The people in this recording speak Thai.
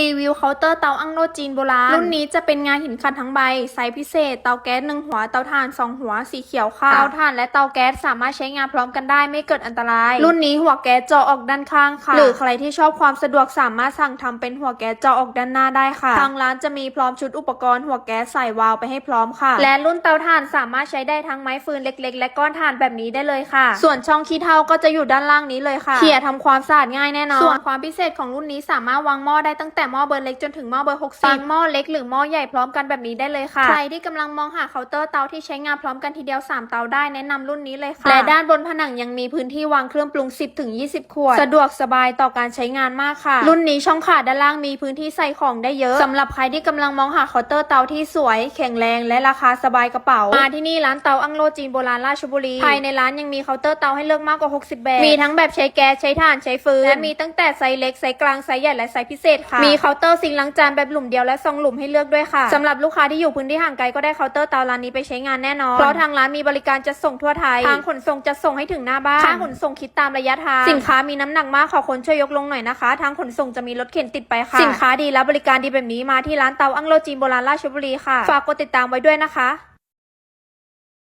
รีวิวเคาน์เตอร์เตาอั้งโลจีนโบราณ รุ่นนี้จะเป็นงานหินขัดทั้งใบ ไซส์พิเศษ เตาแก๊สหนึ่งหัว เตาถ่านสองหัว สีเขียวค่ะ เตาถ่านและเตาแก๊สสามารถใช้งานพร้อมกันได้ไม่เกิดอันตราย รุ่นนี้หัวแก๊สเจาะออกด้านข้างค่ะ หรือใครที่ชอบความสะดวกสามารถสั่งทำเป็นหัวแก๊สเจาะออกด้านหน้าได้ค่ะ ทางร้านจะมีพร้อมชุดอุปกรณ์หัวแก๊สใส่วาล์วไปให้พร้อมค่ะ และรุ่นเตาถ่านสามารถใช้ได้ทั้งไม้ฟืนเล็ก ๆ และก้อนถ่านแบบนี้ได้เลยค่ะ ส่วนช่องขี้เถ้าก็จะอยู่ด้านล่างนี้เลยค่ะ เขี่ยทำความสะอาดง่ายแน่นอน ส่วนความพิเศษของรุ่นนี้สามารถวางหม้อได้ตั้งแต่หม้อเบอร์เล็กจนถึงหม้อเบอร์ 60ตั้งหม้อเล็กหรือหม้อใหญ่พร้อมกันแบบนี้ได้เลยค่ะ ใครที่กำลังมองหาเคาน์เตอร์เตาที่ใช้งานพร้อมกันทีเดียว 3 เตาได้แนะนำรุ่นนี้เลยค่ะ และด้านบนผนังยังมีพื้นที่วางเครื่องปรุง 10ถึง20 ขวด สะดวกสบายต่อการใช้งานมากค่ะ รุ่นนี้ช่องขาด้านล่างมีพื้นที่ใส่ของได้เยอะสำหรับใครที่กำลังมองหาเคาน์เตอร์เตาที่สวย แข็งแรงและราคาสบายกระเป๋า มาที่นี่ร้านเตาอังโลจีนโบราณราชบุรี ภายในร้านยังมีเคาน์เตอร์เตาให้เลือกมากกว่า 60 แบบ มีทั้งแบบใช้แก๊สใช้ถ่านใช้ฟืนและมีตั้งแต่ไซส์เล็กไซส์กลางไซส์ใหญ่และไซส์พิเศษค่ะมีเคาน์เตอร์ซิงค์ล้างจานแบบหลุมเดียวและซองหลุมให้เลือกด้วยค่ะสำหรับลูกค้าที่อยู่พื้นที่ห่างไกลก็ได้เคาน์เตอร์เตาร้านนี้ไปใช้งานแน่นอนเพราะทางร้านมีบริการจัดส่งทั่วไทยทางขนส่งจะส่งให้ถึงหน้าบ้านค่าขนส่งคิดตามระยะทางสินค้ามีน้ำหนักมากขอคนช่วยยกลงหน่อยนะคะ ทางขนส่งจะมีรถเข็นติดไปค่ะสินค้าดีและบริการดีแบบนี้มาที่ร้านเตาอังโลจีนโบราณราชบุรีค่ะ ฝากกดติดตามไว้ด้วยนะคะ